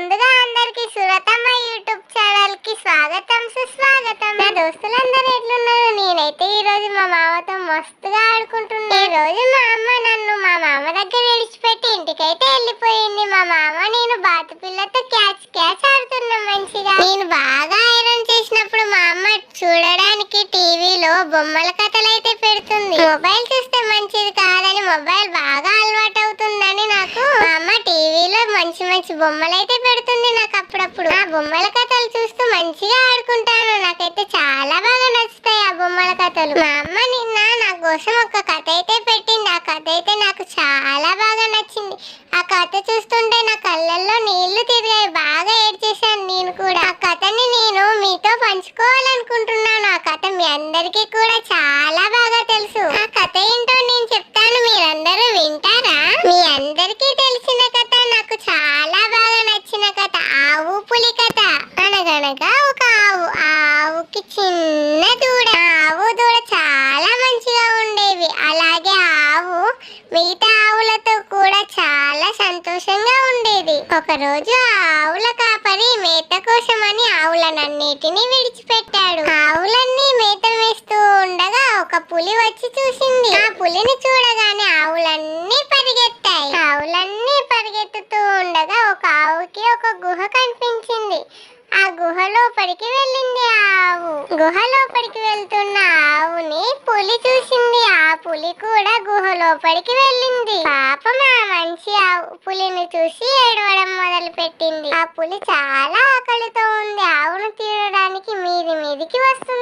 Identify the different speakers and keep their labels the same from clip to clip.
Speaker 1: ముందుగా అందరికి సురతమ్మ యూట్యూబ్ ఛానల్కి స్వాగతం సుస్వాగతం. నా దోస్తులందరూ ఎట్లున్నారు? నేనైతే ఈ రోజు మా మామతో మస్తుగా ఆడుకుంటున్నా. ఈ రోజు మా అమ్మ నన్ను మా మామ దగ్గర విడిచిపెట్టి ఇంటికైతే వెళ్ళిపోయింది. మా మామ నేను బాతు పిల్లతో క్యాచ్ క్యాచ్ ఆడుతున్నా మంచిగా. నేను బాగా ఐరన్ చేసినప్పుడు మా అమ్మ చూడడానికి టీవీలో బొమ్మల కథలు అయితే పెడుతుంది. మొబైల్ మంచి మంచి బొమ్మలు అయితే పెడుతుంది నాకు అప్పుడప్పుడు. ఆ బొమ్మల కథలు చూస్తూ మంచిగా ఆడుకుంటాను. నాకైతే చాలా బాగా నచ్చుతాయి ఆ బొమ్మల కథలు. మా అమ్మ నిన్న నా కోసం ఒక కథ అయితే పెట్టింది. ఆ కథ అయితే నాకు చాలా బాగా నచ్చింది. ఆ కథ చూస్తుంటే నా కళ్ళల్లో నీళ్ళు తిరిగాయి. బాగా ఏడ్చేశాను నేను కూడా. ఆ కథని నేను మీతో పంచుకోవాలనుకుంటున్నాను. ఆ కథ మీ అందరికీ కూడా చాలా బాగా తెలుసు. ఆ కథ ఏంటో నేను చెప్తాను మీరందరూ వింటారా మీ అందరికీ తెలిసిన కథ నాకు చాలా బాగా నచ్చిన కథ ఆవు పులి కథ అనగనగా ఒక ఆవు ఆ ఆవుకి చిన్న దూడ ఆ ఆవు దూడ చాలా మంచిగా ఉండేవి అలాగే ఆ ఆవు మిగతా ఆవులతో కూడా చాలా సంతోషంగా ఉండేది. ఒకరోజు ఆ ఆవుల కాపరి మేత కోసమని ఆవులనన్నిటినీ విడిచిపెట్టాడు. ఆవులన్నీ మేత వేస్తూ ఉండగా ఒక పులి వచ్చి చూసింది. ఆ పులిని చూడగానే ఆవులన్నీ పరిగెత్తాయి. ఆవులన్నీ పరిగెత్తుతూ ఉండగా ఒక ఆవుకి ఒక గుహ కనిపించింది. ఆ గుహ లోపలికి వెళ్ళింది ఆ ఆవు. గుహ లోపలికి వెళ్తున్న ఆవుని పులి చూసింది. పులి కూడా గుహ లోపలికి వెళ్ళింది. పాపం ఆ మంచి ఆవు పులిని చూసి ఏడవడం మొదలు పెట్టింది ఆ పులి చాలా ఆకలితో ఉంది. ఆవును తీరడానికి మీది మీదికి వస్తుంది.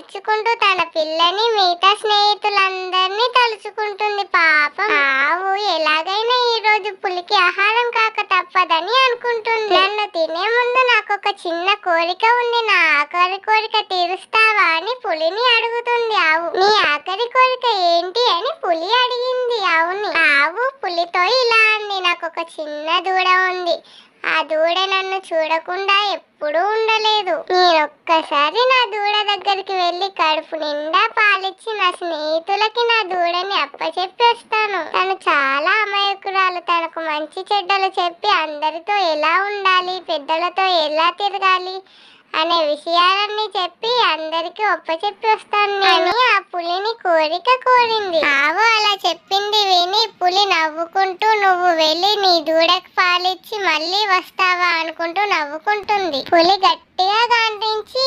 Speaker 1: ఏడ్చుకుంటూ తన పిల్లని మిగతా స్నేహితులందరినీ తలుచుకుంటుంది పాపం. ఆవు ఎలాగైనా ఈ రోజు పులికి ఆహారం కాక తప్పదని అనుకుంటుంది. నన్ను తినే ముందు నాకు ఒక చిన్న కోరిక ఉంది. నా ఆఖరి కోరిక తీరుస్తావా అని పులిని అడుగుతుంది ఆవు. నీ ఆఖరి కోరిక ఏంటి అని పులి అడిగింది ఆవుని. ఆవు పులితో ఇలా అంది. నాకు ఒక చిన్న దూడ ఉంది. ఆ దూడ నన్ను చూడకుండా ఎప్పుడూ ఉండలేదు. నేను ఒక్కసారి నా దూడ దగ్గరికి వెళ్ళి కడుపు నిండా పాలిచ్చి నా స్నేహితులకి నా దూడని అప్పచెప్పి వస్తాను తను చాలా అమాయకురాలు. తనకు మంచి చెడ్డలు చెప్పి అందరితో ఎలా ఉండాలి? పెద్దలతో ఎలా తిరగాలి? అనే విషయాలన్నీ చెప్పి అందరికి ఒప్పచెప్పి వస్తాను అని ఆ పులిని కోరిక కోరింది. ఆవు అలా చెప్పింది విని పులి నవ్వుకుంటూ నువ్వు వెళ్ళి నీ దూడకు పాలిచ్చి మళ్ళీ వస్తావా? అనుకుంటూ నవ్వుకుంటుంది. పులి గట్టిగా గాంధించి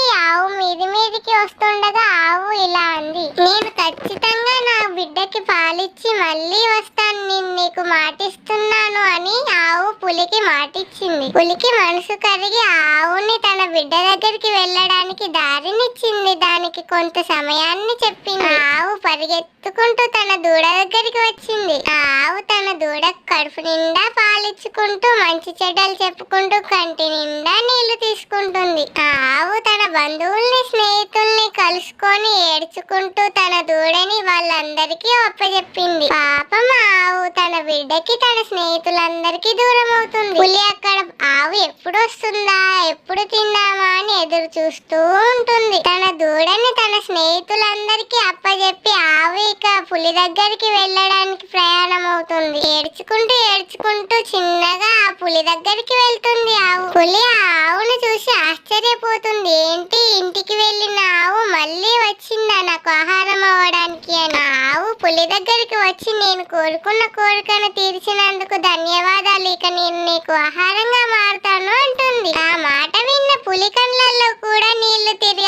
Speaker 1: ఇంటికి వస్తుండగా ఆవు ఇలా అంది. నేను ఖచ్చితంగా నా బిడ్డకి పాలిచ్చి మళ్ళీ వస్తాను. నేను నీకు మాటిస్తున్నాను అని ఆవు పులికి మాటిచ్చింది. పులికి మనసు కరిగి ఆవుని తన బిడ్డ దగ్గరికి వెళ్ళడానికి దారినిచ్చింది. దానికి కొంత సమయాన్ని చెప్పింది. ఆవు పరిగెత్తుకుంటూ తన దూడ దగ్గరికి వచ్చింది. ఆ ఆవు తన దూడ కడుపు నిండా పాలిచ్చుకుంటూ మంచి చెడ్డలు చెప్పుకుంటూ కంటి నిండా నీళ్ళు తీసుకుంటుంది. ఆ ఆవు బంధువుల్ని స్నేహితుల్ని కలుసుకొని ఏడ్చుకుంటూ తన దూడని వాళ్ళందరికీ ఒప్పచెప్పింది పాపం ఆవు తన బిడ్డకి తన స్నేహితులందరికీ దూరం అవుతుంది పులి అక్కడ ఆవు ఎప్పుడు వస్తుందా ఎప్పుడు తిందామా అని ఎదురు చూస్తూ ఉంటుంది. తన దూడని తన స్నేహితులందరికీ అప్పచెప్పి ఆవు ఇక పులి దగ్గరికి వెళ్ళడానికి ప్రయాణం అవుతుంది ఏడ్చుకుంటూ ఏడ్చుకుంటూ చిన్నగా ఆ పులి దగ్గరికి వెళ్తుంది ఆవు. పులి ఆ ఆవును చూసి ఆశ్చర్యపోతుంది. ఏంటి ఇంటికి వెళ్ళిన ఆవు మళ్ళీ వచ్చిందా? నాకు ఆహారం అవ్వడానికి అని. ఆవు పులి దగ్గరికి వచ్చి నేను కోరుకున్న కోరికను తీర్చినందుకు ధన్యవాదాలు. ఇక నేను నీకు ఆహారంగా మారుతాను అంటుంది. ఆ మాట విన్న పులి కళ్ళల్లో కూడా నీళ్ళు తిరిగి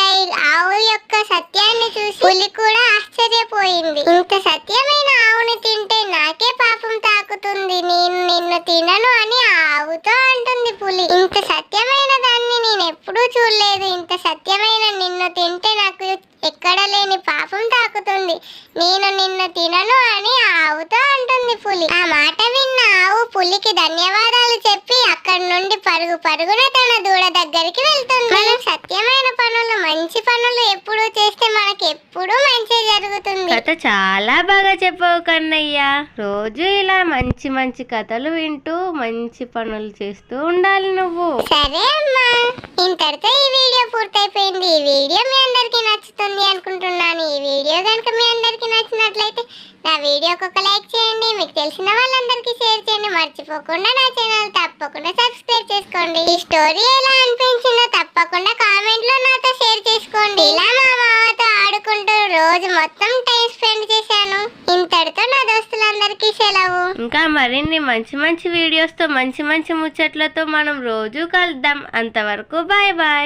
Speaker 1: యొక్క సత్యాన్ని చూసి పులి కూడా ఆశ్చర్యపోయింది. ఇంత సత్యమైన ఆవుని తింటే నాకే పాపం తాకుతుంది. నేను నిన్ను తినను అని ఆవుతో అంటుంది పులి. ఇంత సత్యమైన దాన్ని నేను ఎప్పుడూ చూడలేదు. ఇంత సత్యమైన నిన్ను తింటే నాకు ఎక్కడ లేని పాపం తాకు తాకుతుంది నేను నిన్ను తినను అని ఆవుతో అంటుంది పులి. ఆ మాట విన్న ఆవు పులికి ధన్యవాదాలు చెప్పి అక్కడి నుండి పరుగు పరుగున తన దూడ దగ్గరికి వెళ్తుంది. మనం సత్యమైన పనులు మంచి పనులు ఎప్పుడూ చేస్తే మనకి ఎప్పుడూ మంచి జరుగుతుంది.
Speaker 2: కథ చాలా బాగా చెప్పావు కన్నయ్య. రోజు ఇలా మంచి మంచి కథలు వింటూ మంచి పనులు చేస్తూ ఉండాలి నువ్వు.
Speaker 1: సరే అమ్మా. ఇంతటితో ఈ వీడియో పూర్తయిపోయింది ఈ వీడియో మీ అందరికీ నచ్చుతుంది అనుకుంటున్నాను ఈ వీడియో కనుక మీ అందరికీ నచ్చినట్లయితే నా వీడియోకి ఒక లైక్ చేయండి. మీకు తెలిసిన వాళ్ళందరికీ షేర్ చేయండి. మర్చిపోకుండా నా ఛానల్ తప్పకుండా సబ్స్క్రైబ్ చేసుకోండి. ఈ స్టోరీ ఎలా అనిపించిందో తప్పకుండా కామెంట్లో నాతో షేర్ చేసుకోండి. ఇలా మా మామతో ఆడుకుంటూ రోజు మొత్తం టైం స్పెండ్ చేశాను. ఇంతటితో నా దోస్తులందరికీ సెలవు.
Speaker 2: ఇంకా మరిన్ని మంచి మంచి వీడియోస్తో మంచి మంచి ముచ్చట్లతో మనం రోజు కలుద్దాం. అంతవరకు బాయ్ బాయ్.